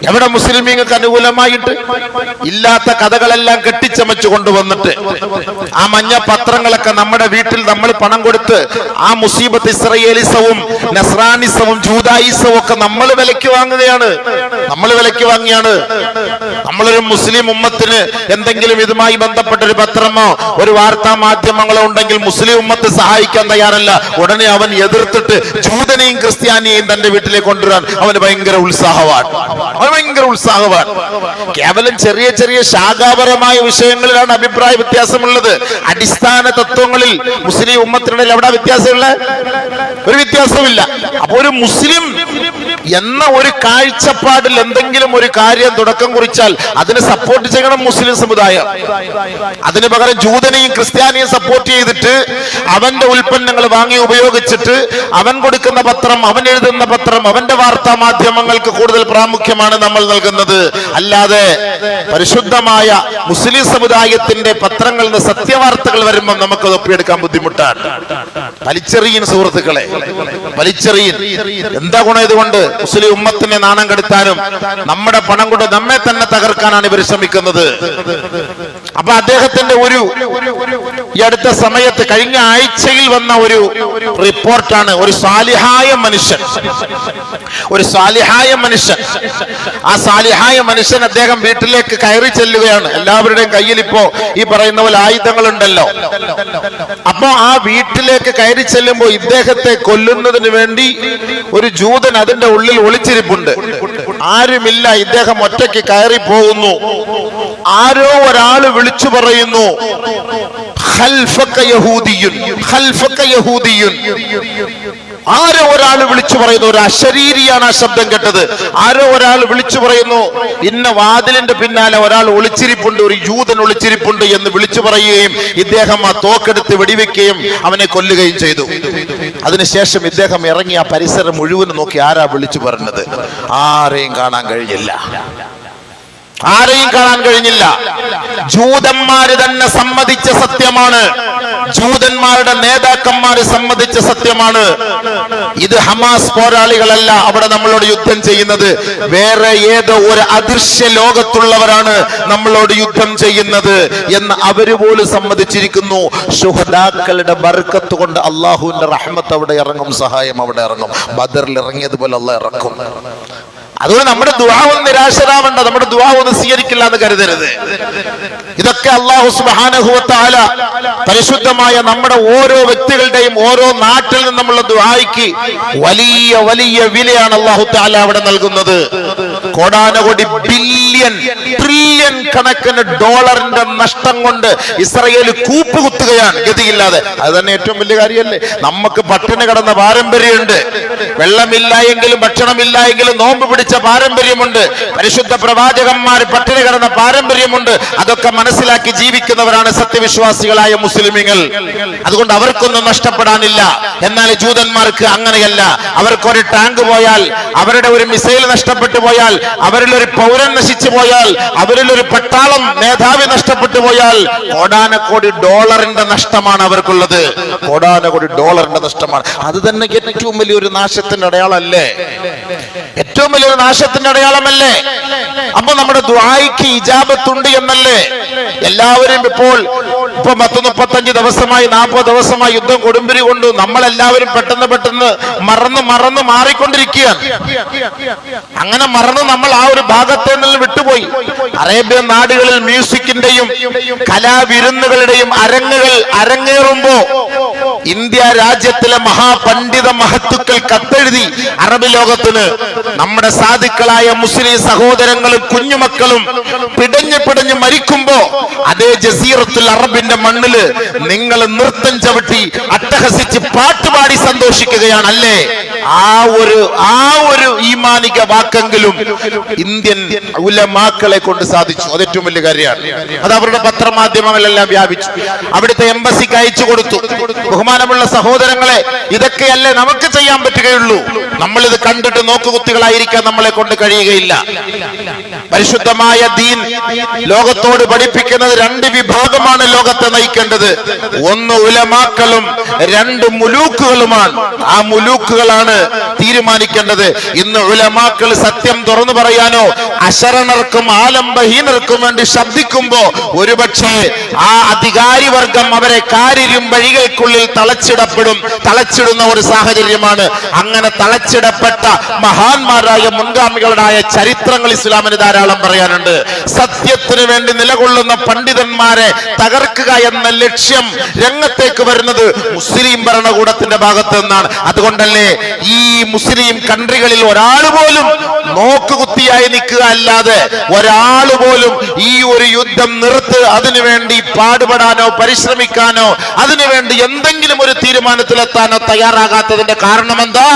എവിടെ മുസ്ലിമീങ്ങൾക്ക് അനുകൂലമായിട്ട് ഇല്ലാത്ത കഥകളെല്ലാം കെട്ടിച്ചമച്ചു കൊണ്ടുവന്നിട്ട് ആ മഞ്ഞ പത്രങ്ങളൊക്കെ നമ്മുടെ വീട്ടിൽ നമ്മൾ പണം കൊടുത്ത് ആ മുസീബത്ത് ഇസ്രയേലിസവും നസ്രാനിസവും ജൂതായിസവും ഒക്കെ നമ്മൾ വിലക്ക് വാങ്ങുകയാണ്. നമ്മൾ വിലക്ക് വാങ്ങിയാണ്. നമ്മളൊരു മുസ്ലിം ഉമ്മത്തിന് എന്തെങ്കിലും ഇതുമായി ബന്ധപ്പെട്ട ഒരു പത്രമോ ഒരു വാർത്താ മാധ്യമങ്ങളോ ഉണ്ടെങ്കിൽ മുസ്ലിം ഉമ്മത്ത് സഹായിക്കാൻ തയ്യാറല്ല. ഉടനെ അവൻ എതിർത്തിട്ട് ജൂതനെയും ക്രിസ്ത്യാനിയെയും തന്റെ വീട്ടിലേക്ക് കൊണ്ടുവരാൻ അവന് ഭയങ്കര ഉത്സാഹമാണ്. ഭയങ്കര ഉത്സാഹമാണ്. കേവലം ചെറിയ ചെറിയ ശാഖാപരമായ വിഷയങ്ങളിലാണ് അഭിപ്രായ വ്യത്യാസമുള്ളത്. അടിസ്ഥാന തത്വങ്ങളിൽ മുസ്ലിം ഉമ്മത്തിനിടയിൽ എവിടെ വ്യത്യാസമുള്ള ഒരു വ്യത്യാസമില്ല അപ്പൊ ഒരു മുസ്ലിം എന്ന ഒരു കാഴ്ചപ്പാടിൽ എന്തെങ്കിലും ഒരു കാര്യം തുടക്കം കുറിച്ചാൽ അതിന് സപ്പോർട്ട് ചെയ്യണം മുസ്ലിം സമുദായം. അതിന് പകരം ജൂതനെയും ക്രിസ്ത്യാനിയും സപ്പോർട്ട് ചെയ്തിട്ട് അവന്റെ ഉൽപ്പന്നങ്ങൾ വാങ്ങി ഉപയോഗിച്ചിട്ട് അവൻ കൊടുക്കുന്ന പത്രം അവൻ എഴുതുന്ന പത്രം അവന്റെ വാർത്താ മാധ്യമങ്ങൾക്ക് കൂടുതൽ പ്രാമുഖ്യമാണ് നമ്മൾ നൽകുന്നത്. അല്ലാതെ പരിശുദ്ധമായ മുസ്ലിം സമുദായത്തിന്റെ പത്രങ്ങളിൽ നിന്ന് സത്യവാർത്തകൾ വരുമ്പോൾ നമുക്ക് അത് ഒപ്പിയെടുക്കാൻ ബുദ്ധിമുട്ടാണ്. വലിച്ചെറിയൻ സുഹൃത്തുക്കളെ വലിച്ചെറിയൻ. എന്താ ഗുണം ഇതുകൊണ്ട്? മുസ്ലിം ഉമ്മത്തിനെ നാണം കെടുത്താനും നമ്മുടെ പണം കൊണ്ട് നമ്മെ തന്നെ തകർക്കാനാണ് ഇവർ ശ്രമിക്കുന്നത്. അപ്പൊ അദ്ദേഹത്തിന്റെ ഒരു ഈ അടുത്ത സമയത്ത് കഴിഞ്ഞ ആഴ്ചയിൽ വന്ന ഒരു റിപ്പോർട്ടാണ്. ഒരു സാലിഹായ മനുഷ്യൻ. ഒരു സാലിഹായ മനുഷ്യൻ. ആ സാലിഹായ മനുഷ്യൻ അദ്ദേഹം വീട്ടിലേക്ക് കയറി ചെല്ലുകയാണ്. എല്ലാവരുടെയും കയ്യിൽ ഇപ്പോ ഈ പറയുന്ന പോലെ ആയുധങ്ങളുണ്ടല്ലോ. അപ്പൊ ആ വീട്ടിലേക്ക് കയറി ചെല്ലുമ്പോൾ ഇദ്ദേഹത്തെ കൊല്ലുന്നതിന് വേണ്ടി ഒരു ജൂതൻ അതിന്റെ ഉള്ളിൽ ഒളിച്ചിരിപ്പുണ്ട് ആരുമില്ല ഇദ്ദേഹം ഒറ്റയ്ക്ക് കയറി പോകുന്നു ആരോ ഒരാൾ വിളിച്ചു പറയുന്നു "ഖൽഫക യഹൂദിയുൻ, ഖൽഫക യഹൂദിയുൻ." ആരോ ഒരാൾ വിളിച്ചു പറയുന്നു ഒരു അശരീരിയാണ് ആ ശബ്ദം കേട്ടത്. ആരോ ഒരാൾ വിളിച്ചു പറയുന്നു ഇന്ന വാതിലിന്റെ പിന്നാലെ ഒരാൾ ഒളിച്ചിരിപ്പുണ്ട് ഒരു യൂതൻ ഒളിച്ചിരിപ്പുണ്ട് എന്ന് വിളിച്ചു പറയുകയും ഇദ്ദേഹം ആ തോക്കെടുത്ത് വെടിവെക്കുകയും അവനെ കൊല്ലുകയും ചെയ്തു. അതിനുശേഷം ഇദ്ദേഹം ഇറങ്ങി ആ പരിസരം മുഴുവനും നോക്കി ആരാ വിളിച്ചു പറഞ്ഞത്? ആരെയും കാണാൻ കഴിഞ്ഞില്ല. ആരെയും കാണാൻ കഴിഞ്ഞില്ല. ജൂതന്മാര് തന്നെ സമ്മതിച്ച സത്യമാണ്. ജൂതന്മാരുടെ നേതാക്കന്മാര് സമ്മതിച്ച സത്യമാണ്. ഇത് ഹമാസ് പോരാളികളല്ല അവിടെ നമ്മളോട് യുദ്ധം ചെയ്യുന്നത്. വേറെ ഏതോ ഒരു അദൃശ്യ ലോകത്തുള്ളവരാണ് നമ്മളോട് യുദ്ധം ചെയ്യുന്നത് എന്ന് അവർ പോലും സമ്മതിച്ചിരിക്കുന്നു. ശുഹദാക്കളുടെ ബർക്കത്ത് കൊണ്ട് അള്ളാഹുവിന്റെ റഹ്മത്ത് അവിടെ ഇറങ്ങും സഹായം അവിടെ ഇറങ്ങും. ബദറിൽ ഇറങ്ങിയതുപോലെ അള്ളാഹ് ഇറക്കും. അതുകൊണ്ട് നമ്മുടെ ദുവാവൊന്നും നിരാശരാവണ്ട. നമ്മുടെ ദുവാവൊന്നും സ്വീകരിക്കില്ല എന്ന് കരുതരുത്. ഇതൊക്കെ അള്ളാഹു സുബാനഹുവത്താല പരിശുദ്ധമായ നമ്മുടെ ഓരോ വ്യക്തികളുടെയും ഓരോ നാട്ടിൽ നിന്നുമുള്ള ദുവായിക്ക് വലിയ വലിയ വിലയാണ് അള്ളാഹു താല അവിടെ നൽകുന്നത്. കോടാനകോടി ബില്യൺ ട്രില്യൺ കണക്കിന് ഡോളറിന്റെ നഷ്ടം കൊണ്ട് ഇസ്രയേൽ കൂപ്പുകുത്തുകയാണ് ഗതിയില്ലാതെ. അത് തന്നെ ഏറ്റവും വലിയ കാര്യമല്ലേ? നമുക്ക് പട്ടിണി കടന്ന പാരമ്പര്യമുണ്ട്. വെള്ളമില്ല എങ്കിലും ഭക്ഷണമില്ല എങ്കിലും നോമ്പ് പിടിച്ച പാരമ്പര്യമുണ്ട്. പരിശുദ്ധ പ്രവാചകന്മാർ പട്ടിണി കിടന്ന പാരമ്പര്യമുണ്ട്. അതൊക്കെ മനസ്സിലാക്കി ജീവിക്കുന്നവരാണ് സത്യവിശ്വാസികളായ മുസ്ലിമികൾ അതുകൊണ്ട് അവർക്കൊന്നും നഷ്ടപ്പെടാനില്ല. എന്നാൽ ജൂതന്മാർക്ക് അങ്ങനെയല്ല. അവർക്ക് ഒരു ടാങ്ക് പോയാൽ അവരുടെ ഒരു മിസൈൽ നഷ്ടപ്പെട്ടു പോയാൽ അവരിൽ ഒരു പൗരൻ നശിച്ചു പോയാൽ അവരിൽ ഒരു പട്ടാളം മേധാവി നഷ്ടപ്പെട്ടു പോയാൽ കോടാനക്കോടി ഡോളറിന്റെ നഷ്ടമാണ് അവർക്കുള്ളത്. കോടാനക്കോടി ഡോളറിന്റെ നഷ്ടമാണ്. അത് തന്നെ ഏറ്റവും വലിയൊരു നാശത്തിന്റെ അടയാളമല്ലേ? ഏറ്റവും വലിയൊരു നാശത്തിന്റെ അടയാളമല്ലേ? അപ്പൊ നമ്മുടെ ദ്വായിക്ക് ഇജാബത്തുണ്ട് എന്നല്ലേ? എല്ലാവരും ഇപ്പോൾ ഇപ്പൊ പത്ത് മുപ്പത്തഞ്ച് ദിവസമായി നാൽപ്പത് ദിവസമായി യുദ്ധം കൊടുമ്പിരി കൊണ്ടു നമ്മളെല്ലാവരും പെട്ടെന്ന് പെട്ടെന്ന് മറന്ന് മറന്ന് മാറിക്കൊണ്ടിരിക്കുകയാണ്. അങ്ങനെ മറന്ന് നമ്മൾ ആ ഒരു ഭാഗത്തെ നിന്ന് വിട്ടുപോയി. അറേബ്യൻ നാടുകളിൽ മ്യൂസിക്കിന്റെയും കലാവിരുന്നുകളുടെയും അരങ്ങുകൾ അരങ്ങേറുമ്പോ ഇന്ത്യ രാജ്യത്തിലെ മഹാപണ്ഡിത മഹത്തുക്കൾ കത്തെഴുതി അറബ് ലോകത്തിന് നമ്മുടെ സാധുക്കളായ മുസ്ലിം സഹോദരങ്ങളും കുഞ്ഞുമക്കളും പിടഞ്ഞു പിടഞ്ഞു മരിക്കുമ്പോ അതേ ജസീറത്തുൽ അറബിന്റെ മണ്ണിൽ നിങ്ങൾ നൃത്തം ചവിട്ടി അട്ടഹസിച്ച് പാട്ടുപാടി സന്തോഷിക്കുകയാണ് അല്ലേ ആ ഒരു ആ ഒരു ഈമാനിക വാക്കെങ്കിലും ഇന്ത്യൻ ഉലമാക്കളെ കൊണ്ട് സാധിച്ചു. അത് ഏറ്റവും വലിയ കാര്യമാണ്. അത് അവരുടെ പത്രമാധ്യമങ്ങളിലെല്ലാം വ്യാപിച്ചു. അവിടുത്തെ എംബസിക്ക് അയച്ചു കൊടുത്തു. ബഹുമാനമുള്ള സഹോദരങ്ങളെ ഇതൊക്കെയല്ലേ നമുക്ക് ചെയ്യാൻ പറ്റുകയുള്ളൂ. നമ്മൾ ഇത് കണ്ടിട്ട് നോക്കുകുത്തികളായിരിക്കാൻ നമ്മളെ കൊണ്ട് കഴിയുകയില്ല. പരിശുദ്ധമായ ദീൻ ലോകത്തോട് പഠിപ്പിക്കുന്നത് രണ്ട് വിഭാഗമാണ് ലോകത്തെ നയിക്കേണ്ടത്. ഒന്ന് ഉലമാക്കളും രണ്ട് മുലൂക്കുകളുമാണ്. ആ മുലൂക്കുകളാണ് തീരുമാനിക്കേണ്ടത്. ഇന്ന് ഉലമാക്കൾ സത്യം തുറന്നു പറയാനോ അശരണർക്കും ആലംബഹീനർക്കും വേണ്ടി ശബ്ദിക്കുമ്പോ ഒരുപക്ഷെ ആ അധികാരി വർഗം അവരെ കാരിരും വഴികൾക്കുള്ളിൽ തളച്ചിടപ്പെടും തളച്ചിടുന്ന ഒരു സാഹചര്യമാണ്. അങ്ങനെ തളച്ചിടപ്പെട്ട മഹാന്മാരായ മുൻഗാമികളുടെ ചരിത്രങ്ങൾ ഇസ്ലാമിന് ധാരാളം പറയാനുണ്ട്. സത്യത്തിന് വേണ്ടി നിലകൊള്ളുന്ന പണ്ഡിതന്മാരെ തകർക്കുക എന്ന ലക്ഷ്യം രംഗത്തേക്ക് വരുന്നത് മുസ്ലിം ഭരണകൂടത്തിന്റെ ഭാഗത്ത് നിന്നാണ്. അതുകൊണ്ടല്ലേ ഈ മുസ്ലിം കൺട്രികളിൽ ഒരാൾ പോലും നോക്കുകുത്തിയായി നിൽക്കുക അല്ലാതെ ഒരാൾ പോലും ഈ ഒരു യുദ്ധം നിർത്ത് അതിനുവേണ്ടി പാടുപെടാനോ പരിശ്രമിക്കാനോ അതിനുവേണ്ടി എന്തെങ്കിലും ഒരു തീരുമാനത്തിലെത്താനോ തയ്യാറാകാത്തതിന്റെ കാരണം എന്താ?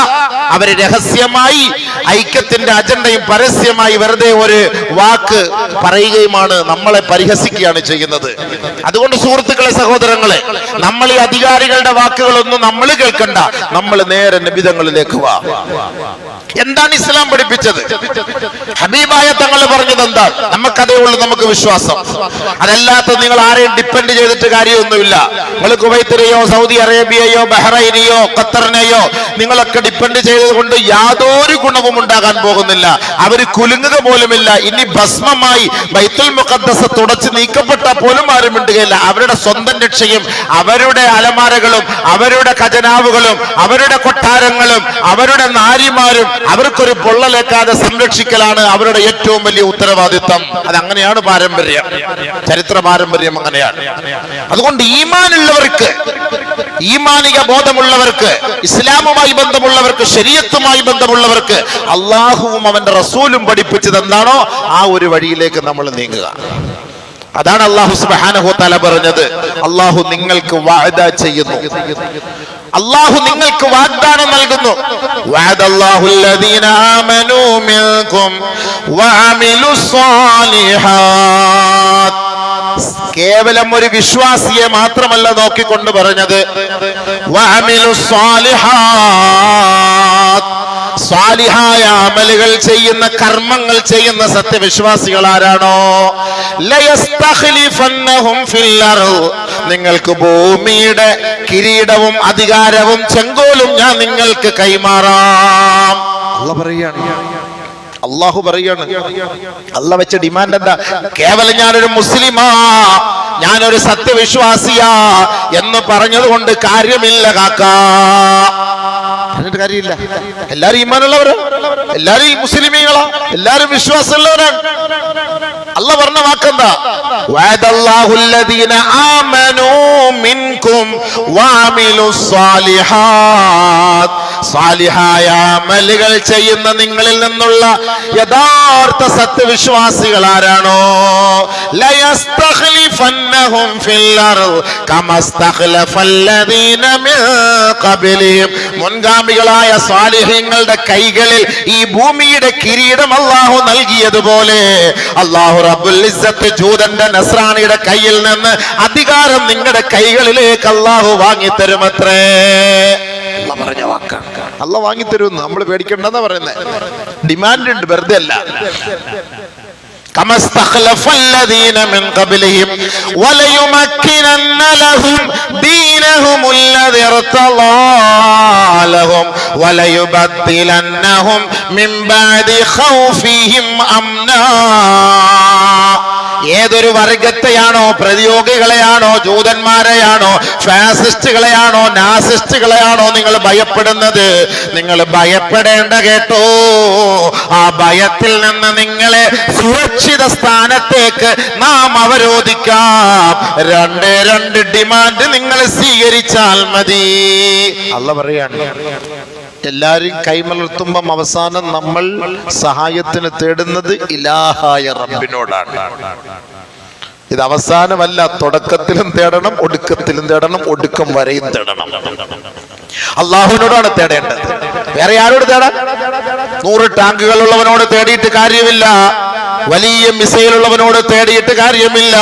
അവർ രഹസ്യമായി ഐക്യത്തിന്റെ അജണ്ടയും പരസ്യമായി വെറുതെ ഒരു വാക്ക് പറയുകയുമാണ് നമ്മളെ പരിഹസിക്കുകയാണ് ചെയ്യുന്നത്. അതുകൊണ്ട് സുഹൃത്തുക്കളെ സഹോദരങ്ങളെ നമ്മൾ ഈ അധികാരികളുടെ വാക്കുകളൊന്നും നമ്മൾ കേൾക്കണ്ട. നമ്മൾ നേരെ നിബിധങ്ങളിലേക്ക് വാ. എന്താണ് ഇസ്ലാം പഠിപ്പിച്ചത്? ഹബീബായ തങ്ങൾ പറഞ്ഞത് എന്താ? നമുക്കതേ ഉള്ളൂ നമുക്ക് വിശ്വാസം. അതല്ലാത്ത നിങ്ങൾ ആരെയും ഡിപ്പെൻഡ് ചെയ്തിട്ട് കാര്യമൊന്നുമില്ല. നിങ്ങൾ കുവൈത്തിനെയോ സൗദി അറേബ്യയോ ബഹ്റൈനെയോ ഖത്തറിനെയോ നിങ്ങളൊക്കെ ഡിപ്പെൻഡ് ചെയ്തത് കൊണ്ട് യാതൊരു ഗുണവും ഉണ്ടാകാൻ പോകുന്നില്ല. അവർ കുലുങ്ങുക പോലുമില്ല. ഇനി ഭസ്മമായി ബൈത്തുൽ മുഖദ്ദസ് തുടച്ച് നീക്കപ്പെട്ട പോലും ആരും മിണ്ടുകയില്ല അവരുടെ സ്വന്തം രക്ഷയും അവരുടെ അലമാരകളും അവരുടെ ഖജനാവുകളും അവരുടെ കൊട്ടാരങ്ങളും അവരുടെ നാരിമാരും അവർക്കൊരു പൊള്ളലേക്കാതെ സംരക്ഷിക്കലാണ് അവരുടെ ഏറ്റവും വലിയ ഉത്തരവാദിത്തം അതങ്ങനെയാണ് പാരമ്പര്യം. ചരിത്ര പാരമ്പര്യം അങ്ങനെയാണ്. അതുകൊണ്ട് ഈമാനുള്ളവർക്ക് ഈമാനിക ബോധമുള്ളവർക്ക് ഇസ്ലാമുമായി ബന്ധമുള്ളവർക്ക് ശരീരത്തുമായി ബന്ധമുള്ളവർക്ക് അള്ളാഹുവും അവന്റെ റസൂലും പഠിപ്പിച്ചത് എന്താണോ ആ ഒരു വഴിയിലേക്ക് നമ്മൾ നീങ്ങുക. അതാണ് അള്ളാഹു സുബ്ഹാനഹു തആല പറഞ്ഞത്. അള്ളാഹു നിങ്ങൾക്ക് വാഅദ ചെയ്യുന്നു. അള്ളാഹു നിങ്ങൾക്ക് വാഗ്ദാനം നൽകുന്നു. കേവലം ഒരു വിശ്വാസിയെ മാത്രമല്ല നോക്കിക്കൊണ്ട് പറഞ്ഞത്. വാമിലു സ്വാലിഹാത്ത്. സ്വാലിഹായ അമലുകൾ ചെയ്യുന്ന കർമ്മങ്ങൾ ചെയ്യുന്ന സത്യവിശ്വാസികൾ ആരാണോ. നിങ്ങൾക്ക് ഭൂമിയുടെ കിരീടവും അധികാരവും ചെങ്കോലും ഞാൻ നിങ്ങൾക്ക് കൈമാറാം. അല്ല പറയാണ്. അള്ളാഹു പറയാണ്. അല്ല വെച്ച ഡിമാൻഡ് എന്താ? കേവലം ഞാനൊരു മുസ്ലിമാ ഞാനൊരു സത്യവിശ്വാസിയാ എന്ന് പറഞ്ഞതുകൊണ്ട് കാര്യമില്ല കാക്കാ. പറഞ്ഞിട്ട് കാര്യമില്ല. എല്ലാരും ഈമാനുള്ളവരാ. എല്ലാരും മുസ്ലിമീങ്ങളാ. എല്ലാരും വിശ്വാസമുള്ളവരാണ് അല്ല പറഞ്ഞ വാക്കെന്താ? മിൻകും സാലിഹായ അമലുകൾ ചെയ്യുന്ന നിങ്ങളിൽ നിന്നുള്ള യഥാർത്ഥ സത്യവിശ്വാസികൾ ആരാണോ? മുൻഗാമികളായ സ്വാലിഹ്യങ്ങളുടെ കൈകളിൽ ഈ ഭൂമിയുടെ കിരീടം അല്ലാഹു നൽകിയതുപോലെ റബ്ബുൽ ഇസ്സത്ത് ജൂതന്റെ നസ്രാണിയുടെ കയ്യിൽ നിന്ന് അധികാരം നിങ്ങളുടെ കൈകളിലേക്ക് അല്ലാഹു വാങ്ങി തരുമത്രേ അല്ല പറഞ്ഞ വാക്കാണ് അല്ല വാങ്ങി തരുമെന്ന് നമ്മൾ പേടിക്കണ്ടെന്നാ പറയുന്നത് ഡിമാൻഡ് ഉണ്ട് വെറുതെ അല്ല كما استخلف الذين من قبلهم وليمكنن لهم دينهم الذي ارتضى لهم وليبدلنهم من بعد خوفهم أمنا ഏതൊരു വർഗത്തെയാണോ പ്രതിയോഗികളെയാണോ ജൂതന്മാരെയാണോ ഫാസിസ്റ്റുകളെയാണോ നാസിസ്റ്റുകളെയാണോ നിങ്ങൾ ഭയപ്പെടുന്നത്? നിങ്ങൾ ഭയപ്പെടേണ്ട കേട്ടോ. ആ ഭയത്തിൽ നിന്ന് നിങ്ങളെ സുരക്ഷിത സ്ഥാനത്തേക്ക് നാം അവരോധിക്കാം. രണ്ട് രണ്ട് ഡിമാൻഡ് നിങ്ങൾ സ്വീകരിച്ചാൽ മതി. അല്ല പറയാണ്. എല്ലാരും കൈമലർത്തുമ്പം അവസാനം നമ്മൾ സഹായത്തിന് തേടുന്നത് ഇലാഹായ റബ്ബിനോടാണ്. ഇത് അവസാനമല്ല തുടക്കത്തിലും തേടണം ഒടുക്കത്തിലും തേടണം ഒടുക്കം വരെയും തേടണം. അള്ളാഹുവിനോടാണ് തേടേണ്ടത്. വേറെ ആരോട് തേടാൻ നൂറ് ടാങ്കുകളുള്ളവനോട് തേടിയിട്ട് കാര്യമില്ല. വലിയ മിസൈലുള്ളവനോട് തേടിയിട്ട് കാര്യമില്ല.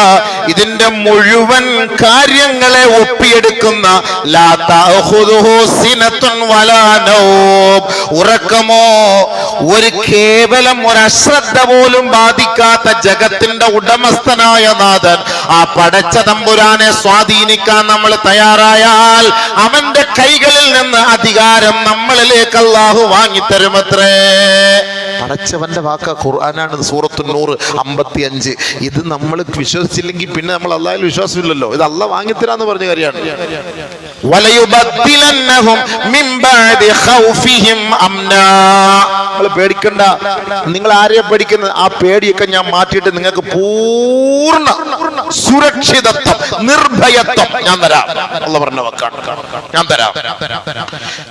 ഇതിന്റെ മുഴുവൻ കാര്യങ്ങളെ ഒപ്പിയെടുക്കുന്ന ഉറക്കമോ? ഒരു കേവലം ഒരു അശ്രദ്ധ പോലും ബാധിക്കാത്ത ജഗത്തിന്റെ ഉടമസ്ഥനായ നാഥൻ ആ പടച്ച തമ്പുരാനെ സ്വാധീനിക്കാൻ നമ്മൾ തയ്യാറായാൽ അവന്റെ കൈകളിൽ നിന്ന് അധികാരം നമ്മളിലേക്ക് അള്ളാഹു വാങ്ങിത്തരുമത്രേ. പടച്ചവന്റെ വാക്ക ഖുർആനാണ് സൂറത്തു നൂറ് അമ്പത്തി അഞ്ച് ഇത് നമ്മൾ വിശ്വസിച്ചില്ലെങ്കിൽ പിന്നെ നമ്മൾ അള്ളാഹിൽ വിശ്വാസമില്ലല്ലോ. ഇത് അല്ല വാങ്ങിത്തരാന്ന് പറഞ്ഞ കാര്യമാണ്. വലയുബദ്ദിലന്നഹും മിൻ നിങ്ങൾ പേടിക്കണ്ട. നിങ്ങൾ ആരെയാ പേടിക്കുന്നത്? ആ പേടിയൊക്കെ ഞാൻ മാറ്റിയിട്ട് നിങ്ങൾക്ക് പൂർണ സുരക്ഷിതത്വം നിർഭയത്വം ഞാൻ തരാം. അല്ല പറഞ്ഞ വെക്കാണ്. ഞാൻ തരാം.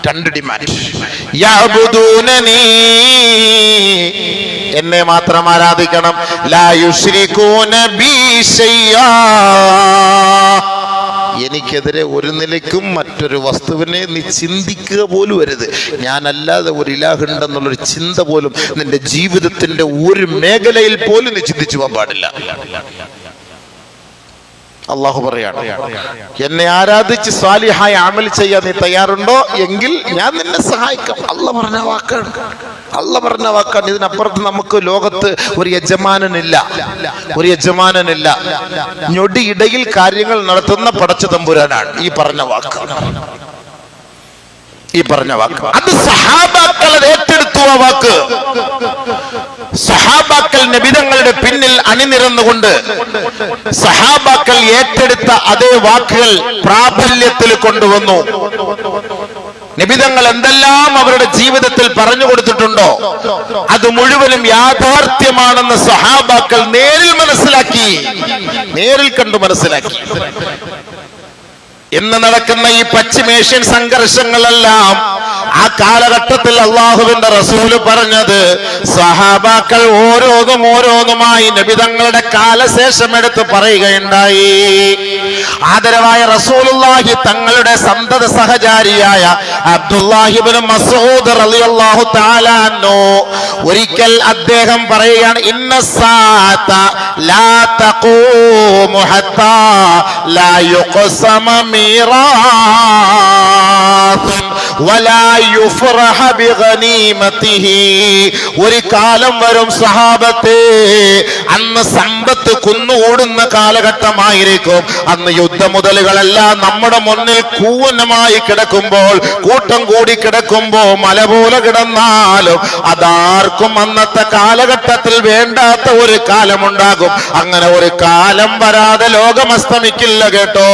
രണ്ട് ഡിമാൻഡ്. എന്നെ മാത്രം ആരാധിക്കണം. ലായുശ്രീ ബി ശൈആ എനിക്കെതിരെ ഒരു നിലയ്ക്കും മറ്റൊരു വസ്തുവിനെ നീ ചിന്തിക്കുക പോലും വരുത് ഞാനല്ലാതെ ഒരു ഇലാഹുണ്ടെന്നുള്ളൊരു ചിന്ത പോലും നിന്റെ ജീവിതത്തിന്റെ ഒരു മേഖലയിൽ പോലും നീ ചിന്തിച്ചു പോകാൻ പാടില്ല. അള്ളാഹു പറയാണ്. എന്നെ ആരാധിച്ച് സ്വാലിഹായ അമൽ ചെയ്യാൻ നീ തയ്യാറുണ്ടോ? എങ്കിൽ ഞാൻ നിന്നെ സഹായിക്കാം. അല്ല പറഞ്ഞ വാക്കാണ്. അല്ല പറഞ്ഞ വാക്കാണ്. ഇതിനപ്പുറത്ത് നമുക്ക് ലോകത്ത് ഒരു യജമാനനില്ല. ഒരു യജമാനനില്ല. ഞൊടിയിടയിൽ കാര്യങ്ങൾ നടത്തുന്ന പടച്ച തമ്പുരാനാണ് ഈ പറഞ്ഞ വാക്ക്. ഈ പറഞ്ഞ വാക്ക്. അത് സഹാബാക്കൾ ഏറ്റെടുത്തു ആ വാക്ക്. സഹാബാക്കൾ നബിതങ്ങളുടെ പിന്നിൽ അണിനിരന്നുകൊണ്ട് സഹാബാക്കൾ ഏറ്റെടുത്ത അതേ വാക്കുകൾ പ്രാബല്യത്തിൽ കൊണ്ടുവന്നു. നിബിതങ്ങൾ എന്തെല്ലാം അവരുടെ ജീവിതത്തിൽ പറഞ്ഞു കൊടുത്തിട്ടുണ്ടോ? അത് മുഴുവനും യാഥാർത്ഥ്യമാണെന്ന് സഹാബാക്കൾ നേരിൽ മനസ്സിലാക്കി. നേരിൽ കണ്ടു മനസ്സിലാക്കി. ഇന്ന് നടക്കുന്ന ഈ പശ്ചിമേഷ്യൻ സംഘർഷങ്ങളെല്ലാം ആ കാലഘട്ടത്തിൽ അള്ളാഹുവിന്റെ റസൂൽ പറഞ്ഞത് സഹാബാക്കൾ ഓരോന്നും ഓരോന്നുമായി നബിതങ്ങളുടെ കാലശേഷം എടുത്ത് പറയുകയുണ്ടായി. ആദരവായ റസൂലുള്ളാഹി തങ്ങളുടെ സന്തത സഹചാരിയായ അബ്ദുല്ലാഹിബിന് മസൂദ് റളിയല്ലാഹു അൻഹു. ഒരിക്കൽ അദ്ദേഹം പറയുകയാണ് ഇന്ന ലാ തഖൂമു ഹത്താ ലാ യുഖസമ ബിഗനീമതിഹി ഒരു കാലം വരും സഹാബത്തെ അന്ന് സമ്പത്ത് കുന്നുകൂടുന്ന കാലഘട്ടമായിരിക്കും. അന്ന് യുദ്ധമുതലുകളെല്ലാം നമ്മുടെ മുന്നിൽ കൂനമായി കിടക്കുമ്പോൾ കൂട്ടം കൂടി കിടക്കുമ്പോൾ മല പോലെ കിടന്നാലും അതാർക്കും അന്നത്തെ കാലഘട്ടത്തിൽ വേണ്ടാത്ത ഒരു കാലമുണ്ടാകും. അങ്ങനെ ഒരു കാലം വരാതെ ലോകം അസ്തമിക്കില്ല കേട്ടോ.